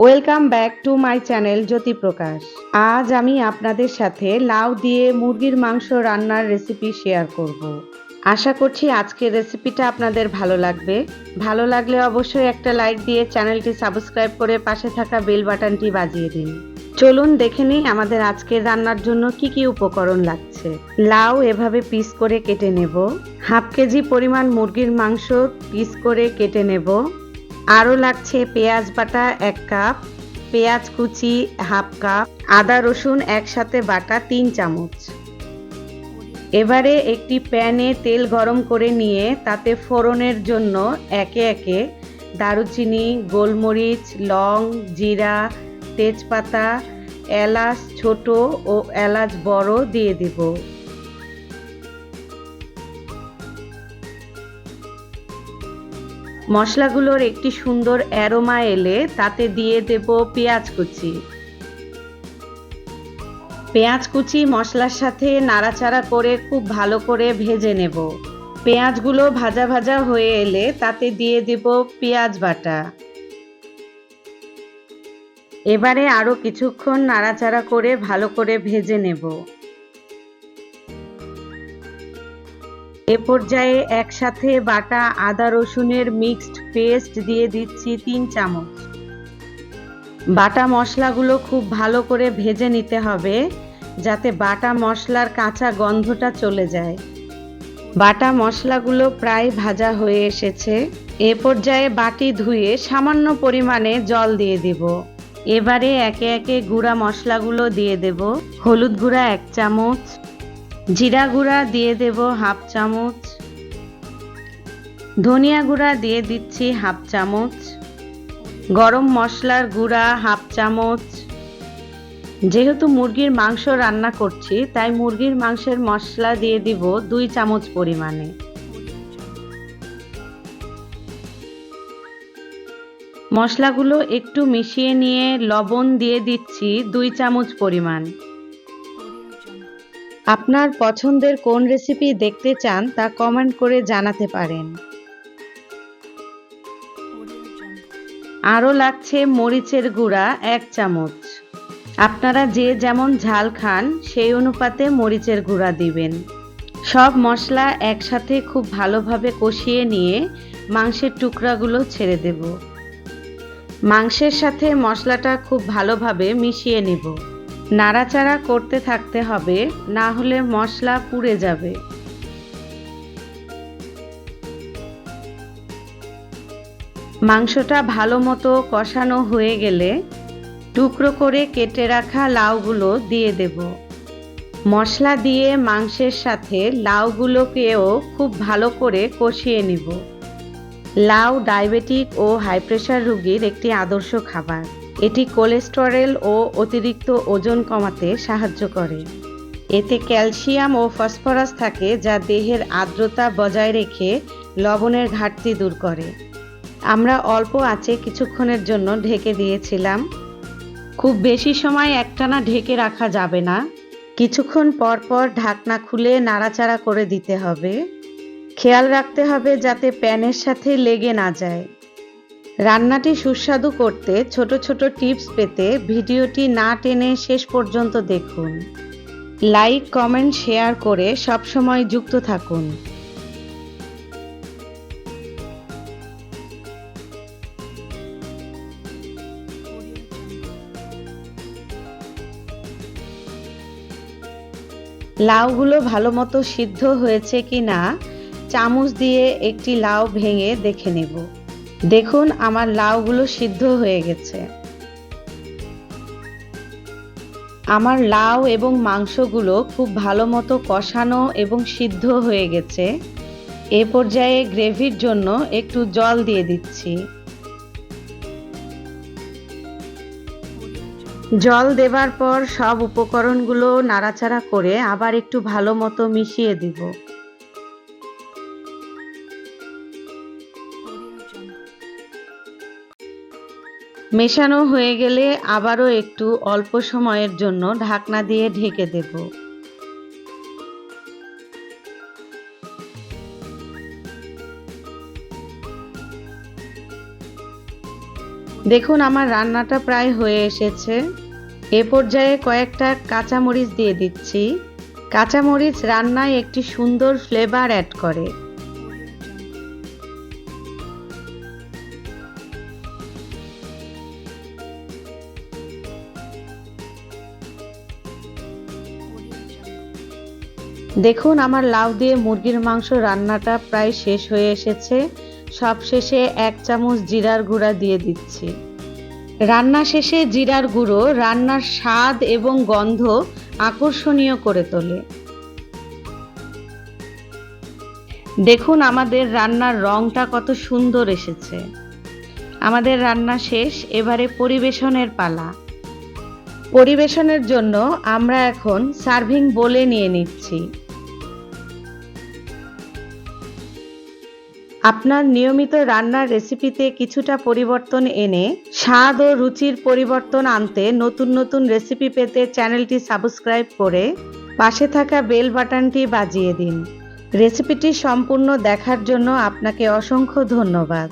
Welcome back to my channel Jyoti Prakash আজ আমি আপনাদের সাথে লাউ দিয়ে মুরগির মাংস রান্নার রেসিপি শেয়ার করব। আশা করছি আজকের রেসিপিটা আপনাদের ভালো লাগবে। ভালো লাগলে অবশ্যই একটা লাইক দিয়ে চ্যানেলটি সাবস্ক্রাইব করে পাশে থাকা বেল বাটনটি বাজিয়ে দিন। চলুন দেখে নিই আমাদের আজকের রান্নার জন্য কি কি উপকরণ লাগছে। লাউ এভাবে পিস করে কেটে নেব। হাফ কেজি পরিমাণ মুরগির মাংস পিস করে কেটে নেব। আরও লাগছে পেঁয়াজ বাটা এক কাপ, পেঁয়াজ কুচি হাফ কাপ, আদা রসুন একসাথে বাটা তিন চামচ। এবারে একটি প্যানে তেল গরম করে নিয়ে তাতে ফোড়নের জন্য একে একে দারুচিনি, গোলমরিচ, লং, জিরা, তেজপাতা, এলাচ ছোট ও এলাচ বড় দিয়ে দেব। মশলাগুলোর একটি সুন্দর অ্যারোমা এলে তাতে দিয়ে দেব পেঁয়াজ কুচি। পেঁয়াজ কুচি মশলার সাথে নাড়াচাড়া করে খুব ভালো করে ভেজে নেব। পেঁয়াজগুলো ভাজা ভাজা হয়ে এলে তাতে দিয়ে দেব পেঁয়াজ বাটা। এবারে আরও কিছুক্ষণ নাড়াচাড়া করে ভালো করে ভেজে নেব। এ পর্যায়ে একসাথে বাটা, আদা রসুনের মিক্সড পেস্ট দিয়ে দিচ্ছি তিন চামচ। বাটা মশলাগুলো খুব ভালো করে ভেজে নিতে হবে, যাতে বাটা মশলার কাঁচা গন্ধটা চলে যায়। বাটা মশলাগুলো প্রায় ভাজা হয়ে এসেছে। এ পর্যায়ে বাটি ধুয়ে সামান্য পরিমাণে জল দিয়ে দিব। এবারে একে একে গুঁড়া মশলাগুলো দিয়ে দেব। হলুদ গুঁড়া এক চামচ জিরা গুঁড়া দিয়ে দেব হাফ চামচ। ধনিয়া গুঁড়া দিয়ে দিচ্ছি হাফ চামচ। গরম মশলার গুঁড়া হাফ চামচ। যেহেতু মুরগির মাংস রান্না করছি, তাই মুরগির মাংসের মশলা দিয়ে দিব দুই চামচ পরিমাণে। মশলাগুলো একটু মিশিয়ে নিয়ে লবণ দিয়ে দিচ্ছি দুই চামচ পরিমাণ। আপনার পছন্দের কোন রেসিপি দেখতে চান তা কমেন্ট করে জানাতে পারেন। আরও লাগছে মরিচের গুঁড়া এক চামচ। আপনারা যে যেমন ঝাল খান, সেই অনুপাতে মরিচের গুঁড়া দিবেন। সব মশলা একসাথে খুব ভালোভাবে কষিয়ে নিয়ে মাংসের টুকরাগুলো ছেড়ে দেব। মাংসের সাথে মশলাটা খুব ভালোভাবে মিশিয়ে নেব। নাড়াচাড়া করতে থাকতে হবে, না হলে মশলা পুড়ে যাবে। মাংসটা ভালো মতো কষানো হয়ে গেলে টুকরো করে কেটে রাখা লাউগুলো দিয়ে দেব। মশলা দিয়ে মাংসের সাথে লাউগুলোকেও খুব ভালো করে কষিয়ে নিব। লাউ ডায়াবেটিক ও হাই প্রেশার রোগীর একটি আদর্শ খাবার। এটি কোলেস্টেরল ও অতিরিক্ত ওজন কমাতে সাহায্য করে। এতে ক্যালসিয়াম ও ফসফরাস থাকে যা দেহের আর্দ্রতা বজায় রেখে লবণের ঘাটতি দূর করে। আমরা অল্প আছে কিছুক্ষণের জন্য ঢেকে দিয়েছিলাম। খুব বেশি সময় একটানা ঢেকে রাখা যাবে না। কিছুক্ষণ পর পর ঢাকনা খুলে নাড়াচাড়া করে দিতে হবে। খেয়াল রাখতে হবে যাতে প্যানের সাথে লেগে না যায়। রান্নাটি সুস্বাদু করতে ছোট ছোট টিপস পেতে ভিডিওটি না টেনে শেষ পর্যন্ত দেখুন। লাইক, কমেন্ট, শেয়ার করে সবসময় যুক্ত থাকুন। লাউগুলো ভালো মতো সিদ্ধ হয়েছে কি না চামচ দিয়ে একটি লাউ ভেঙে দেখে নেব। দেখুন, আমার লাউগুলো সিদ্ধ হয়ে গেছে। আমার লাউ এবং মাংসগুলো খুব ভালো মতো কষানো এবং সিদ্ধ হয়ে গেছে। এ পর্যায়ে গ্রেভির জন্য একটু জল দিয়ে দিচ্ছি। জল দেবার পর সব উপকরণগুলো নাড়াচাড়া করে আবার একটু ভালো মতো মিশিয়ে দিব। মেশানো হয়ে গেলে আবারও একটু অল্প সময়ের জন্য ঢাকনা দিয়ে ঢেকে দেব। দেখুন, আমার রান্নাটা প্রায় হয়ে এসেছে। এ পর্যায়ে কয়েকটা কাঁচামরিচ দিয়ে দিচ্ছি। কাঁচামরিচ রান্নায় একটি সুন্দর ফ্লেভার অ্যাড করে। দেখুন, আমার লাউ দিয়ে মুরগির মাংস রান্নাটা প্রায় শেষ হয়ে এসেছে। সব শেষে এক চামচ জিরার গুঁড়া দিয়ে দিচ্ছি। রান্না শেষে জিরার গুঁড়ো রান্নার স্বাদ এবং গন্ধ আকর্ষণীয় করে তোলে। দেখুন, আমাদের রান্নার রংটা কত সুন্দর এসেছে। আমাদের রান্না শেষ, এবারে পরিবেশনের পালা। পরিবেশনের জন্য আমরা এখন সার্ভিং বলে নিয়ে নিচ্ছি। আপনার নিয়মিত রান্নার রেসিপিতে কিছুটা পরিবর্তন এনে স্বাদ ও রুচির পরিবর্তন আনতে নতুন নতুন রেসিপি পেতে চ্যানেলটি সাবস্ক্রাইব করে পাশে থাকা বেল বাটনটি বাজিয়ে দিন। রেসিপিটি সম্পূর্ণ দেখার জন্য আপনাকে অসংখ্য ধন্যবাদ।